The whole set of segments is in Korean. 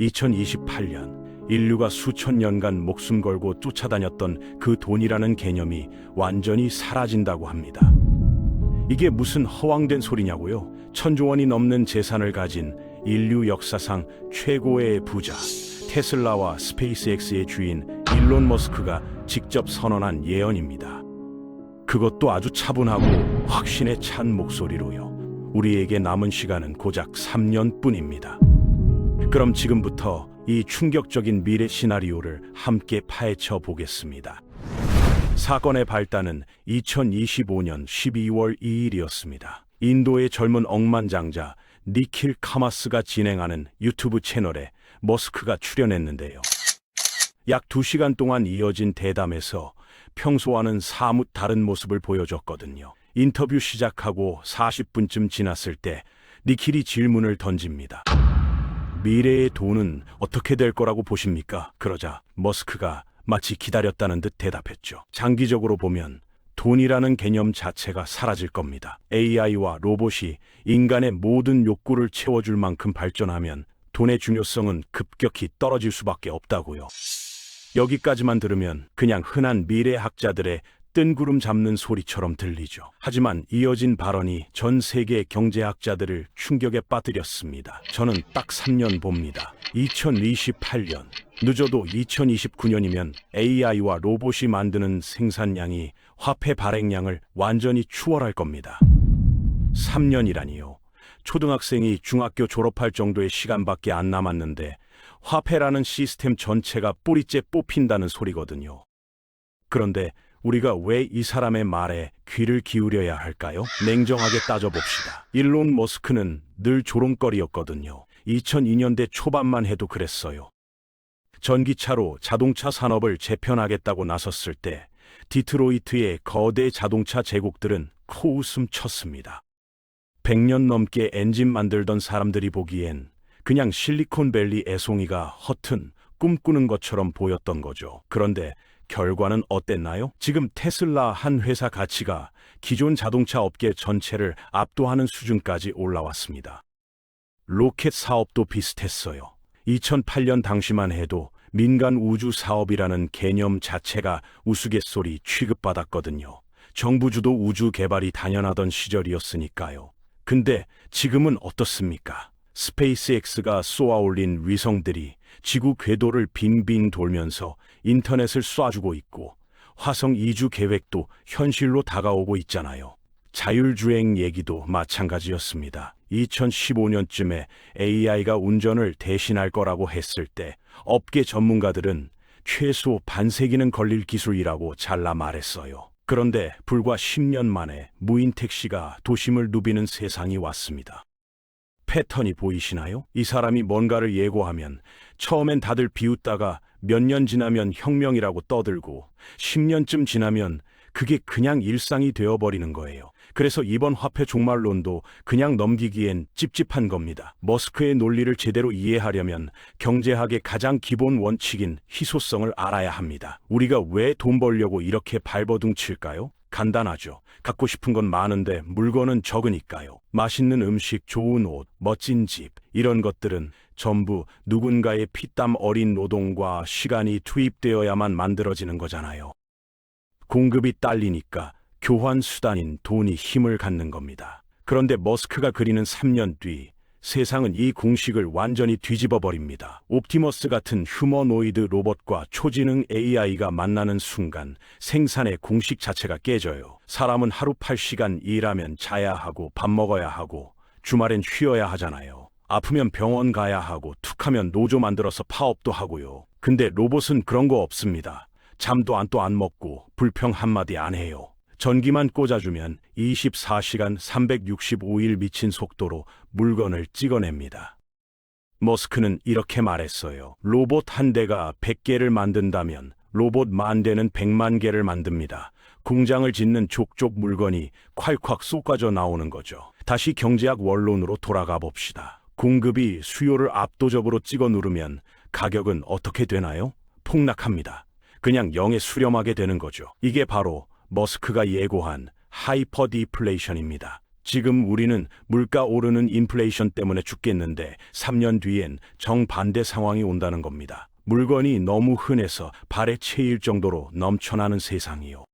2028년 인류가 수천 년간 목숨 걸고 쫓아다녔던 그 돈이라는 개념이 완전히 사라진다고 합니다. 이게 무슨 허황된 소리냐고요? 천조 원이 넘는 재산을 가진 인류 역사상 최고의 부자 테슬라와 스페이스X의 주인 일론 머스크가 직접 선언한 예언입니다. 그것도 아주 차분하고 확신에 찬 목소리로요. 우리에게 남은 시간은 고작 3년뿐입니다. 그럼 지금부터 이 충격적인 미래 시나리오를 함께 파헤쳐 보겠습니다. 사건의 발단은 2025년 12월 2일이었습니다. 인도의 젊은 억만장자 니킬 카마스가 진행하는 유튜브 채널에 머스크가 출연했는데요. 약 2시간 동안 이어진 대담에서 평소와는 사뭇 다른 모습을 보여줬거든요. 인터뷰 시작하고 40분쯤 지났을 때 니킬이 질문을 던집니다. 미래의 돈은 어떻게 될 거라고 보십니까? 그러자 머스크가 마치 기다렸다는 듯 대답했죠. 장기적으로 보면 돈이라는 개념 자체가 사라질 겁니다. AI와 로봇이 인간의 모든 욕구를 채워줄 만큼 발전하면 돈의 중요성은 급격히 떨어질 수밖에 없다고요. 여기까지만 들으면 그냥 흔한 미래학자들의 뜬 구름 잡는 소리처럼 들리죠. 하지만 이어진 발언이 전 세계 경제학자들을 충격에 빠뜨렸습니다. 저는 딱 3년 봅니다. 2028년, 늦어도 2029년이면 AI와 로봇이 만드는 생산량이 화폐 발행량을 완전히 추월할 겁니다. 3년이라니요. 초등학생이 중학교 졸업할 정도의 시간밖에 안 남았는데 화폐라는 시스템 전체가 뿌리째 뽑힌다는 소리거든요. 그런데 우리가 왜 이 사람의 말에 귀를 기울여야 할까요? 냉정하게 따져봅시다. 일론 머스크는 늘 조롱거리였거든요. 2002년대 초반만 해도 그랬어요. 전기차로 자동차 산업을 재편하겠다고 나섰을 때 디트로이트의 거대 자동차 제국들은 코웃음 쳤습니다. 100년 넘게 엔진 만들던 사람들이 보기엔 그냥 실리콘밸리 애송이가 허튼 꿈꾸는 것처럼 보였던 거죠. 그런데 결과는 어땠나요? 지금 테슬라 한 회사 가치가 기존 자동차 업계 전체를 압도하는 수준까지 올라왔습니다. 로켓 사업도 비슷했어요. 2008년 당시만 해도 민간 우주 사업이라는 개념 자체가 우스갯소리 취급받았거든요. 정부 주도 우주 개발이 당연하던 시절이었으니까요. 근데 지금은 어떻습니까? 스페이스X가 쏘아 올린 위성들이 지구 궤도를 빙빙 돌면서 인터넷을 쏴주고 있고 화성 이주 계획도 현실로 다가오고 있잖아요. 자율주행 얘기도 마찬가지였습니다. 2015년쯤에 AI가 운전을 대신할 거라고 했을 때 업계 전문가들은 최소 반세기는 걸릴 기술이라고 잘라 말했어요. 그런데 불과 10년 만에 무인 택시가 도심을 누비는 세상이 왔습니다. 패턴이 보이시나요? 이 사람이 뭔가를 예고하면 처음엔 다들 비웃다가 몇 년 지나면 혁명이라고 떠들고 10년쯤 지나면 그게 그냥 일상이 되어버리는 거예요. 그래서 이번 화폐 종말론도 그냥 넘기기엔 찝찝한 겁니다. 머스크의 논리를 제대로 이해하려면 경제학의 가장 기본 원칙인 희소성을 알아야 합니다. 우리가 왜 돈 벌려고 이렇게 발버둥 칠까요? 간단하죠. 갖고 싶은 건 많은데 물건은 적으니까요. 맛있는 음식, 좋은 옷, 멋진 집, 이런 것들은 전부 누군가의 피땀 어린 노동과 시간이 투입되어야만 만들어지는 거잖아요. 공급이 딸리니까 교환 수단인 돈이 힘을 갖는 겁니다. 그런데 머스크가 그리는 3년 뒤 세상은 이 공식을 완전히 뒤집어 버립니다. 옵티머스 같은 휴머노이드 로봇과 초지능 AI가 만나는 순간 생산의 공식 자체가 깨져요. 사람은 하루 8시간 일하면 자야 하고 밥 먹어야 하고 주말엔 쉬어야 하잖아요. 아프면 병원 가야 하고 툭하면 노조 만들어서 파업도 하고요. 근데 로봇은 그런 거 없습니다. 잠도 안또안 먹고 불평 한마디 안 해요. 전기만 꽂아주면 24시간 365일 미친 속도로 물건을 찍어냅니다. 머스크는 이렇게 말했어요. 로봇 한 대가 100개를 만든다면 로봇 만 대는 100만 개를 만듭니다. 공장을 짓는 족족 물건이 콸콸 쏟아져 나오는 거죠. 다시 경제학 원론으로 돌아가 봅시다. 공급이 수요를 압도적으로 찍어 누르면 가격은 어떻게 되나요? 폭락합니다. 그냥 영에 수렴하게 되는 거죠. 이게 바로 머스크가 예고한 하이퍼 디플레이션입니다. 지금 우리는 물가 오르는 인플레이션 때문에 죽겠는데 3년 뒤엔 정반대 상황이 온다는 겁니다. 물건이 너무 흔해서 발에 채일 정도로 넘쳐나는 세상이요.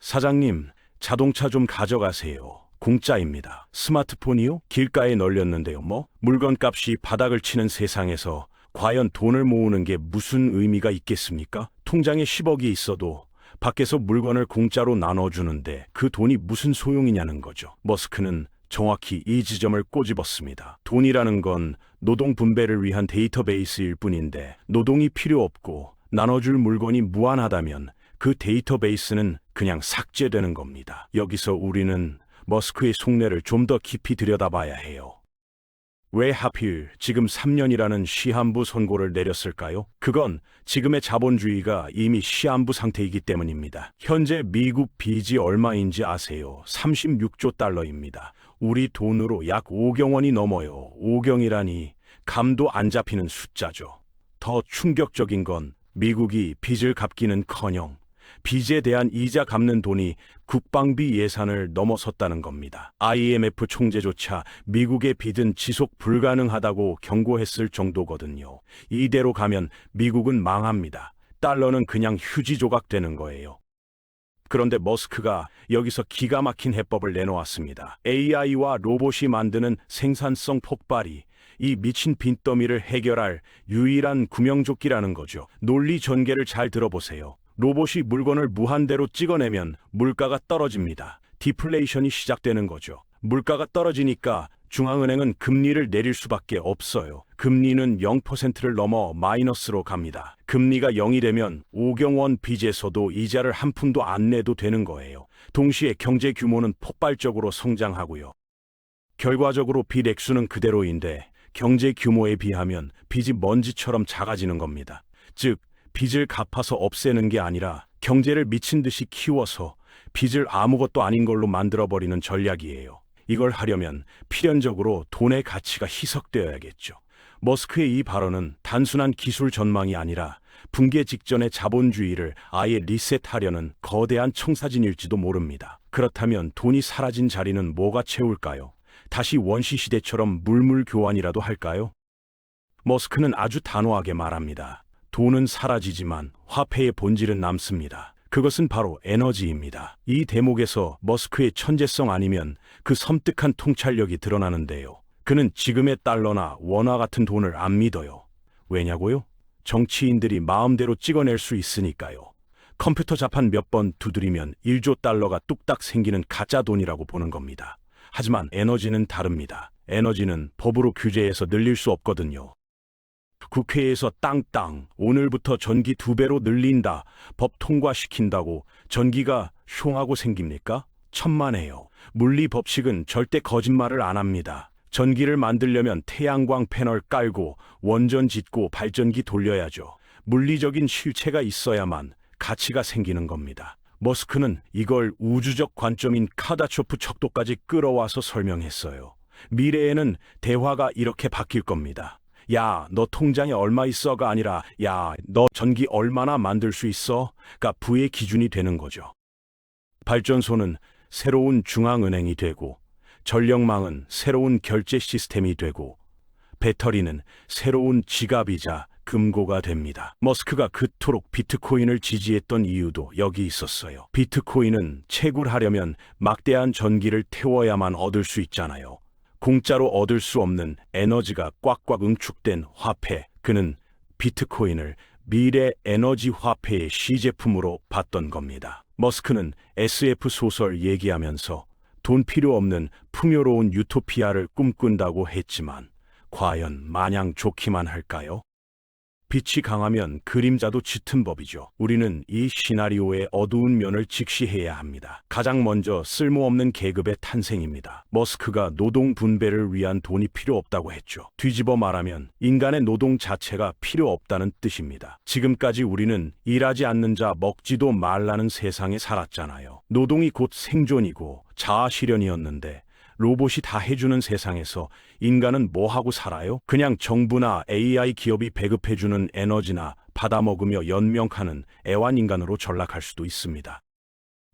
사장님, 자동차 좀 가져가세요. 공짜입니다. 스마트폰이요? 길가에 널렸는데요. 뭐? 물건값이 바닥을 치는 세상에서 과연 돈을 모으는 게 무슨 의미가 있겠습니까? 통장에 10억이 있어도 밖에서 물건을 공짜로 나눠주는데 그 돈이 무슨 소용이냐는 거죠. 머스크는 정확히 이 지점을 꼬집었습니다. 돈이라는 건 노동 분배를 위한 데이터베이스일 뿐인데 노동이 필요 없고 나눠줄 물건이 무한하다면 그 데이터베이스는 그냥 삭제되는 겁니다. 여기서 우리는 머스크의 속내를 좀 더 깊이 들여다봐야 해요. 왜 하필 지금 3년이라는 시한부 선고를 내렸을까요? 그건 지금의 자본주의가 이미 시한부 상태이기 때문입니다. 현재 미국 빚이 얼마인지 아세요? 36조 달러입니다. 우리 돈으로 약 5경 원이 넘어요. 5경이라니 감도 안 잡히는 숫자죠. 더 충격적인 건 미국이 빚을 갚기는 커녕 빚에 대한 이자 갚는 돈이 국방비 예산을 넘어섰다는 겁니다. IMF 총재조차 미국의 빚은 지속 불가능하다고 경고했을 정도거든요. 이대로 가면 미국은 망합니다. 달러는 그냥 휴지 조각 되는 거예요. 그런데 머스크가 여기서 기가 막힌 해법을 내놓았습니다. AI와 로봇이 만드는 생산성 폭발이 이 미친 빈더미를 해결할 유일한 구명조끼라는 거죠. 논리 전개를 잘 들어보세요. 로봇이 물건을 무한대로 찍어내면 물가가 떨어집니다. 디플레이션이 시작되는 거죠. 물가가 떨어지니까 중앙은행은 금리를 내릴 수밖에 없어요. 금리는 0%를 넘어 마이너스로 갑니다. 금리가 0이 되면 오경원 빚에서도 이자를 한 푼도 안 내도 되는 거예요. 동시에 경제 규모는 폭발적으로 성장하고요. 결과적으로 빚 액수는 그대로인데 경제 규모에 비하면 빚이 먼지처럼 작아지는 겁니다. 즉, 빚을 갚아서 없애는 게 아니라 경제를 미친 듯이 키워서 빚을 아무것도 아닌 걸로 만들어버리는 전략이에요. 이걸 하려면 필연적으로 돈의 가치가 희석되어야겠죠. 머스크의 이 발언은 단순한 기술 전망이 아니라 붕괴 직전의 자본주의를 아예 리셋하려는 거대한 청사진일지도 모릅니다. 그렇다면 돈이 사라진 자리는 뭐가 채울까요? 다시 원시 시대처럼 물물 교환이라도 할까요? 머스크는 아주 단호하게 말합니다. 돈은 사라지지만 화폐의 본질은 남습니다. 그것은 바로 에너지입니다. 이 대목에서 머스크의 천재성 아니면 그 섬뜩한 통찰력이 드러나는데요. 그는 지금의 달러나 원화 같은 돈을 안 믿어요. 왜냐고요? 정치인들이 마음대로 찍어낼 수 있으니까요. 컴퓨터 자판 몇 번 두드리면 1조 달러가 뚝딱 생기는 가짜 돈이라고 보는 겁니다. 하지만 에너지는 다릅니다. 에너지는 법으로 규제해서 늘릴 수 없거든요. 국회에서 땅땅 오늘부터 전기 두 배로 늘린다 법 통과시킨다고 전기가 흉하고 생깁니까? 천만에요. 물리 법칙은 절대 거짓말을 안 합니다. 전기를 만들려면 태양광 패널 깔고 원전 짓고 발전기 돌려야죠. 물리적인 실체가 있어야만 가치가 생기는 겁니다. 머스크는 이걸 우주적 관점인 카다초프 척도까지 끌어와서 설명했어요. 미래에는 대화가 이렇게 바뀔 겁니다. 야, 너 통장에 얼마 있어가 아니라 야, 너 전기 얼마나 만들 수 있어?가 부의 기준이 되는 거죠. 발전소는 새로운 중앙은행이 되고 전력망은 새로운 결제 시스템이 되고 배터리는 새로운 지갑이자 금고가 됩니다. 머스크가 그토록 비트코인을 지지했던 이유도 여기 있었어요. 비트코인은 채굴하려면 막대한 전기를 태워야만 얻을 수 있잖아요. 공짜로 얻을 수 없는 에너지가 꽉꽉 응축된 화폐. 그는 비트코인을 미래 에너지 화폐의 시제품으로 봤던 겁니다. 머스크는 SF 소설 얘기하면서 돈 필요 없는 풍요로운 유토피아를 꿈꾼다고 했지만 과연 마냥 좋기만 할까요? 빛이 강하면 그림자도 짙은 법이죠. 우리는 이 시나리오의 어두운 면을 직시해야 합니다. 가장 먼저 쓸모없는 계급의 탄생입니다. 머스크가 노동 분배를 위한 돈이 필요 없다고 했죠. 뒤집어 말하면 인간의 노동 자체가 필요 없다는 뜻입니다. 지금까지 우리는 일하지 않는 자 먹지도 말라는 세상에 살았잖아요. 노동이 곧 생존이고 자아 실현이었는데 로봇이 다 해주는 세상에서 인간은 뭐 하고 살아요? 그냥 정부나 AI 기업이 배급해주는 에너지나 받아먹으며 연명하는 애완인간으로 전락할 수도 있습니다.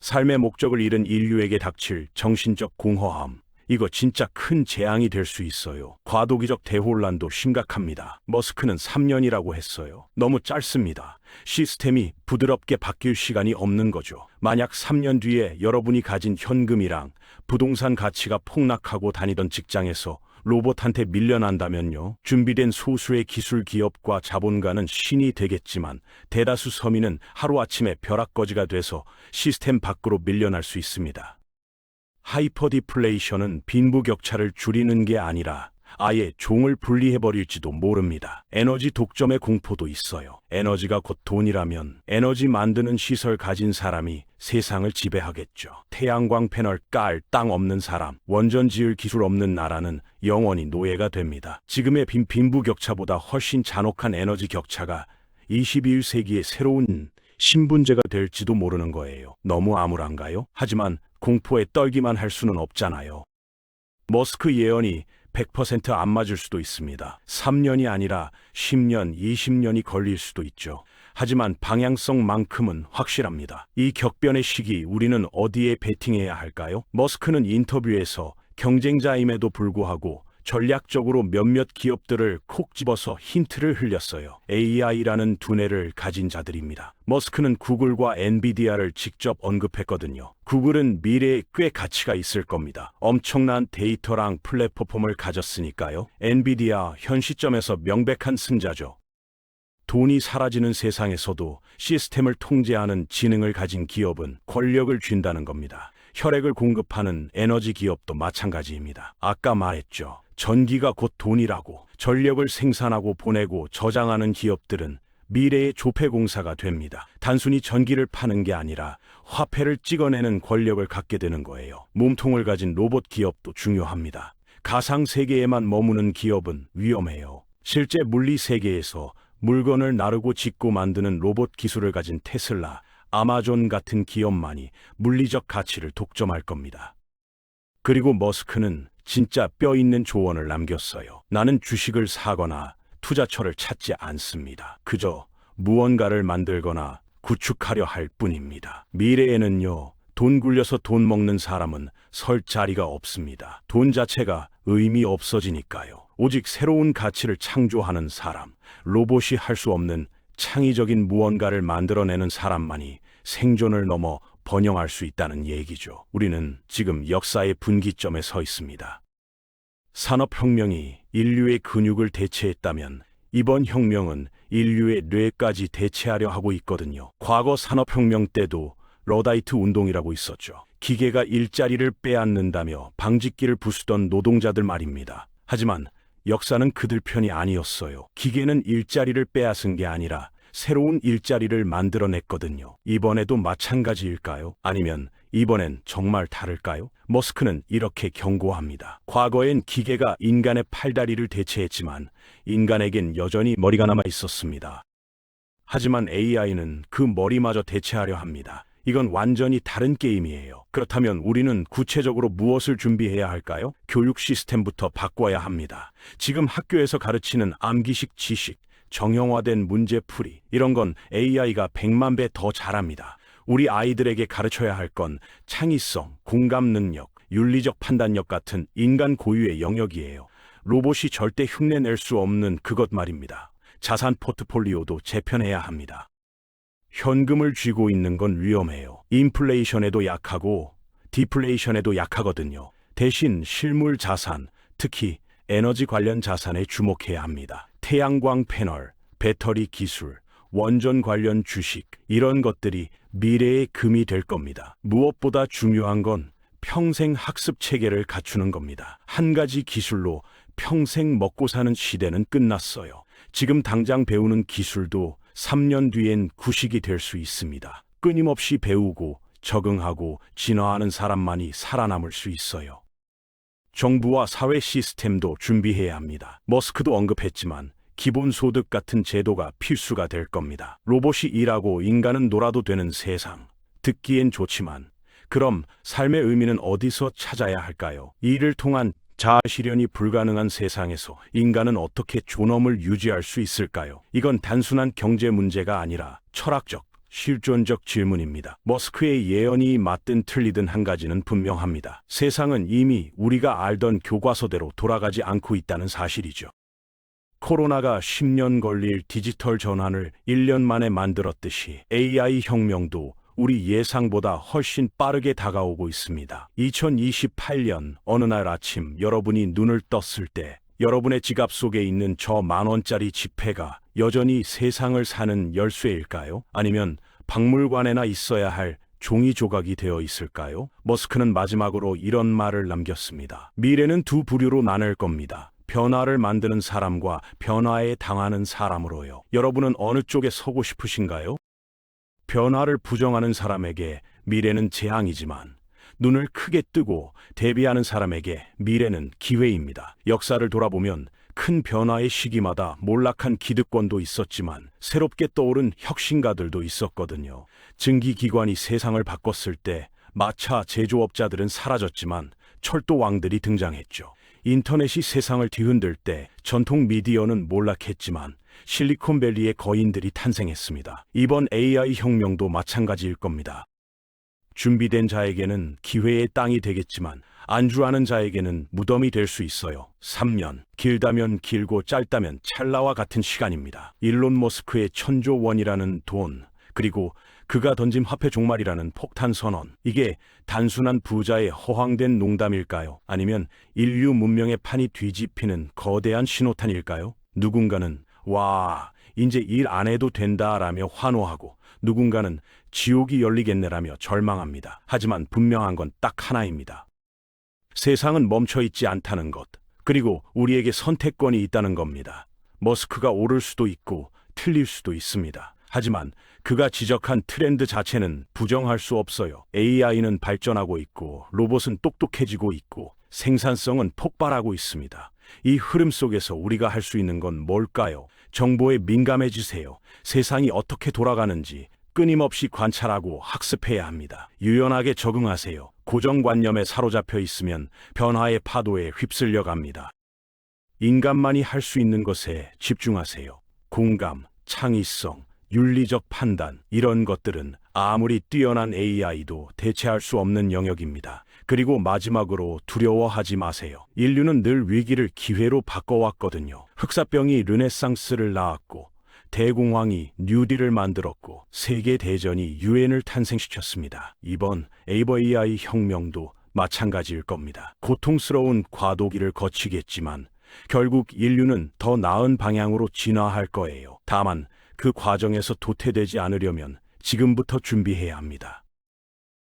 삶의 목적을 잃은 인류에게 닥칠 정신적 공허함. 이거 진짜 큰 재앙이 될 수 있어요. 과도기적 대혼란도 심각합니다. 머스크는 3년이라고 했어요. 너무 짧습니다. 시스템이 부드럽게 바뀔 시간이 없는 거죠. 만약 3년 뒤에 여러분이 가진 현금이랑 부동산 가치가 폭락하고 다니던 직장에서 로봇한테 밀려난다면요. 준비된 소수의 기술 기업과 자본가는 신이 되겠지만 대다수 서민은 하루아침에 벼락거지가 돼서 시스템 밖으로 밀려날 수 있습니다. 하이퍼 디플레이션은 빈부격차를 줄이는 게 아니라 아예 종을 분리해버릴지도 모릅니다. 에너지 독점의 공포도 있어요. 에너지가 곧 돈이라면 에너지 만드는 시설 가진 사람이 세상을 지배하겠죠. 태양광 패널 깔 땅 없는 사람, 원전 지을 기술 없는 나라는 영원히 노예가 됩니다. 지금의 빈, 빈부 격차보다 훨씬 잔혹한 에너지 격차가 21세기의 새로운 신분제가 될지도 모르는 거예요. 너무 암울한가요? 하지만 공포에 떨기만 할 수는 없잖아요. 머스크 예언이 100%안 맞을 수도 있습니다. 3년이 아니라 10년, 20년이 걸릴 수도 있죠. 하지만 방향성만큼은 확실합니다. 이 격변의 시기 우리는 어디에 베팅해야 할까요? 머스크는 인터뷰에서 경쟁자임에도 불구하고 전략적으로 몇몇 기업들을 콕 집어서 힌트를 흘렸어요. AI라는 두뇌를 가진 자들입니다. 머스크는 구글과 엔비디아를 직접 언급했거든요. 구글은 미래에 꽤 가치가 있을 겁니다. 엄청난 데이터랑 플랫폼을 가졌으니까요. 엔비디아 현 시점에서 명백한 승자죠. 돈이 사라지는 세상에서도 시스템을 통제하는 지능을 가진 기업은 권력을 쥔다는 겁니다. 혈액을 공급하는 에너지 기업도 마찬가지입니다. 아까 말했죠. 전기가 곧 돈이라고 전력을 생산하고 보내고 저장하는 기업들은 미래의 조폐공사가 됩니다. 단순히 전기를 파는 게 아니라 화폐를 찍어내는 권력을 갖게 되는 거예요. 몸통을 가진 로봇 기업도 중요합니다. 가상 세계에만 머무는 기업은 위험해요. 실제 물리 세계에서 물건을 나르고 짓고 만드는 로봇 기술을 가진 테슬라, 아마존 같은 기업만이 물리적 가치를 독점할 겁니다. 그리고 머스크는 진짜 뼈 있는 조언을 남겼어요. 나는 주식을 사거나 투자처를 찾지 않습니다. 그저 무언가를 만들거나 구축하려 할 뿐입니다. 미래에는요, 돈 굴려서 돈 먹는 사람은 설 자리가 없습니다. 돈 자체가 의미 없어지니까요. 오직 새로운 가치를 창조하는 사람, 로봇이 할 수 없는 창의적인 무언가를 만들어내는 사람만이 생존을 넘어 번영할 수 있다는 얘기죠. 우리는 지금 역사의 분기점에 서 있습니다. 산업혁명이 인류의 근육을 대체했다면 이번 혁명은 인류의 뇌까지 대체하려 하고 있거든요. 과거 산업혁명 때도 러다이트 운동이라고 있었죠. 기계가 일자리를 빼앗는다며 방직기를 부수던 노동자들 말입니다. 하지만 역사는 그들 편이 아니었어요. 기계는 일자리를 빼앗은 게 아니라 새로운 일자리를 만들어냈거든요. 이번에도 마찬가지일까요? 아니면 이번엔 정말 다를까요? 머스크는 이렇게 경고합니다. 과거엔 기계가 인간의 팔다리를 대체했지만 인간에겐 여전히 머리가 남아 있었습니다. 하지만 AI는 그 머리마저 대체하려 합니다. 이건 완전히 다른 게임이에요. 그렇다면 우리는 구체적으로 무엇을 준비해야 할까요? 교육 시스템부터 바꿔야 합니다. 지금 학교에서 가르치는 암기식 지식, 정형화된 문제풀이, 이런 건 AI가 100만 배 더 잘합니다. 우리 아이들에게 가르쳐야 할 건 창의성, 공감 능력, 윤리적 판단력 같은 인간 고유의 영역이에요. 로봇이 절대 흉내낼 수 없는 그것 말입니다. 자산 포트폴리오도 재편해야 합니다. 현금을 쥐고 있는 건 위험해요. 인플레이션에도 약하고 디플레이션에도 약하거든요. 대신 실물 자산, 특히 에너지 관련 자산에 주목해야 합니다. 태양광 패널, 배터리 기술, 원전 관련 주식, 이런 것들이 미래의 금이 될 겁니다. 무엇보다 중요한 건 평생 학습 체계를 갖추는 겁니다. 한 가지 기술로 평생 먹고 사는 시대는 끝났어요. 지금 당장 배우는 기술도 3년 뒤엔 구식이 될 수 있습니다. 끊임없이 배우고 적응하고 진화하는 사람만이 살아남을 수 있어요. 정부와 사회 시스템도 준비해야 합니다. 머스크도 언급했지만 기본소득 같은 제도가 필수가 될 겁니다. 로봇이 일하고 인간은 놀아도 되는 세상. 듣기엔 좋지만 그럼 삶의 의미는 어디서 찾아야 할까요? 이를 통한 자아 실현이 불가능한 세상에서 인간은 어떻게 존엄을 유지할 수 있을까요? 이건 단순한 경제 문제가 아니라 철학적, 실존적 질문입니다. 머스크의 예언이 맞든 틀리든 한 가지는 분명합니다. 세상은 이미 우리가 알던 교과서대로 돌아가지 않고 있다는 사실이죠. 코로나가 10년 걸릴 디지털 전환을 1년 만에 만들었듯이 AI 혁명도 우리 예상보다 훨씬 빠르게 다가오고 있습니다. 2028년 어느 날 아침 여러분이 눈을 떴을 때 여러분의 지갑 속에 있는 저 만원짜리 지폐가 여전히 세상을 사는 열쇠일까요? 아니면 박물관에나 있어야 할 종이 조각이 되어 있을까요? 머스크는 마지막으로 이런 말을 남겼습니다. 미래는 두 부류로 나눌 겁니다. 변화를 만드는 사람과 변화에 당하는 사람으로요. 여러분은 어느 쪽에 서고 싶으신가요? 변화를 부정하는 사람에게 미래는 재앙이지만 눈을 크게 뜨고 대비하는 사람에게 미래는 기회입니다. 역사를 돌아보면 큰 변화의 시기마다 몰락한 기득권도 있었지만 새롭게 떠오른 혁신가들도 있었거든요. 증기기관이 세상을 바꿨을 때 마차 제조업자들은 사라졌지만 철도 왕들이 등장했죠. 인터넷이 세상을 뒤흔들 때 전통 미디어는 몰락했지만 실리콘밸리의 거인들이 탄생했습니다. 이번 AI 혁명도 마찬가지일 겁니다. 준비된 자에게는 기회의 땅이 되겠지만 안주하는 자에게는 무덤이 될 수 있어요. 3년, 길다면 길고 짧다면 찰나와 같은 시간입니다. 일론 머스크의 천조 원이라는 돈, 그리고 그가 던진 화폐 종말이라는 폭탄 선언. 이게 단순한 부자의 허황된 농담일까요? 아니면 인류 문명의 판이 뒤집히는 거대한 신호탄일까요? 누군가는 와, 이제 일 안 해도 된다라며 환호하고 누군가는 지옥이 열리겠네라며 절망합니다. 하지만 분명한 건 딱 하나입니다. 세상은 멈춰 있지 않다는 것, 그리고 우리에게 선택권이 있다는 겁니다. 머스크가 옳을 수도 있고 틀릴 수도 있습니다. 하지만 그가 지적한 트렌드 자체는 부정할 수 없어요. AI는 발전하고 있고 로봇은 똑똑해지고 있고 생산성은 폭발하고 있습니다. 이 흐름 속에서 우리가 할 수 있는 건 뭘까요? 정보에 민감해지세요. 세상이 어떻게 돌아가는지 끊임없이 관찰하고 학습해야 합니다. 유연하게 적응하세요. 고정관념에 사로잡혀 있으면 변화의 파도에 휩쓸려 갑니다. 인간만이 할 수 있는 것에 집중하세요. 공감, 창의성, 윤리적 판단, 이런 것들은 아무리 뛰어난 AI도 대체할 수 없는 영역입니다. 그리고 마지막으로 두려워하지 마세요. 인류는 늘 위기를 기회로 바꿔왔거든요. 흑사병이 르네상스를 낳았고, 대공황이 뉴딜을 만들었고, 세계대전이 유엔을 탄생시켰습니다. 이번 에이버 AI 혁명도 마찬가지일 겁니다. 고통스러운 과도기를 거치겠지만, 결국 인류는 더 나은 방향으로 진화할 거예요. 다만, 그 과정에서 도태되지 않으려면 지금부터 준비해야 합니다.